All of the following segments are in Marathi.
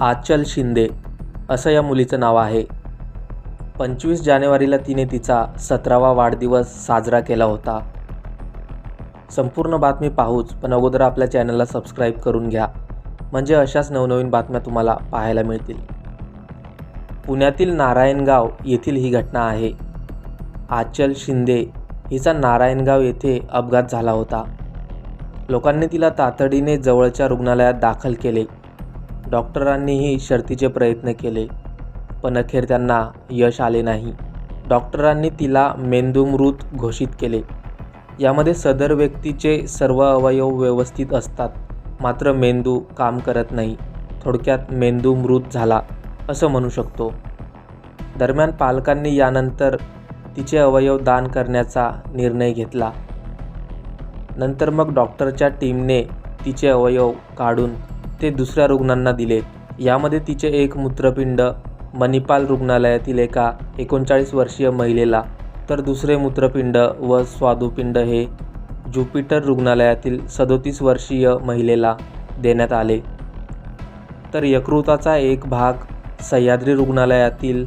आचल शिंदे असं या मुलीचं नाव आहे. पंचवीस जानेवारीला तिने तिचा सतरावा वाढदिवस साजरा केला होता. संपूर्ण बातमी पाहूच पण अगोदर आपल्या चॅनलला सबस्क्राईब करून घ्या. म्हणजे अशाच नवनवीन बातम्या तुम्हाला पाहायला मिळतील. पुण्यातील नारायणगाव येथील ही घटना आहे. आचल शिंदे हिचा नारायणगाव येथे अपघात झाला होता. लोकांनी तिला तातडीने जवळच्या रुग्णालयात दाखल केले. डॉक्टरांनीही शर्थीचे प्रयत्न केले पण अखेर त्यांना यश आले नाही. डॉक्टरांनी तिला मेंदूमृत घोषित केले. यामध्ये सदर व्यक्तीचे सर्व अवयव व्यवस्थित असतात मात्र मेंदू काम करत नाही थोडक्यात मेंदू मृत झाला असं म्हणू शकतो. दरम्यान पालकांनी यानंतर तिचे अवयव दान करण्याचा निर्णय घेतला. नंतर मग डॉक्टरच्या टीमने तिचे अवयव काढून ते दुसऱ्या रुग्णांना दिले. यामध्ये तिचे एक मूत्रपिंड मणिपाल रुग्णालयातील एका एकोणचाळीस वर्षीय महिलेला तर दुसरे मूत्रपिंड व स्वादुपिंड हे ज्युपिटर रुग्णालयातील सदोतीस वर्षीय महिलेला देण्यात आले. तर यकृताचा एक भाग सह्याद्री रुग्णालयातील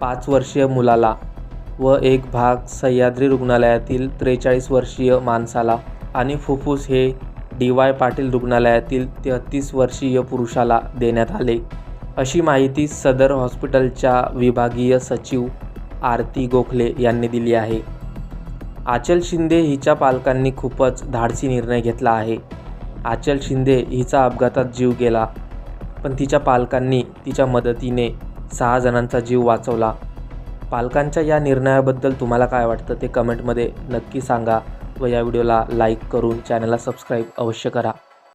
पाच वर्षीय मुलाला व एक भाग सह्याद्री रुग्णालयातील त्रेचाळीस वर्षीय माणसाला आणि फुफ्फुस हे डी वाय पाटील रुग्णालयातील तेहतीस वर्षीय पुरुषाला देण्यात आले. अशी माहिती सदर हॉस्पिटलच्या विभागीय सचिव आरती गोखले यांनी दिली आहे. आचल शिंदे हिच्या पालकांनी खूपच धाडसी निर्णय घेतला आहे. आचल शिंदे हिचा अपघातात जीव गेला पण तिच्या पालकांनी तिच्या मदतीने सहा जणांचा जीव वाचवला. पालकांच्या या निर्णयाबद्दल तुम्हाला काय वाटतं ते कमेंटमध्ये नक्की सांगा. व या व्हिडिओला लाईक करून चॅनलला सबस्क्राईब अवश्य करा.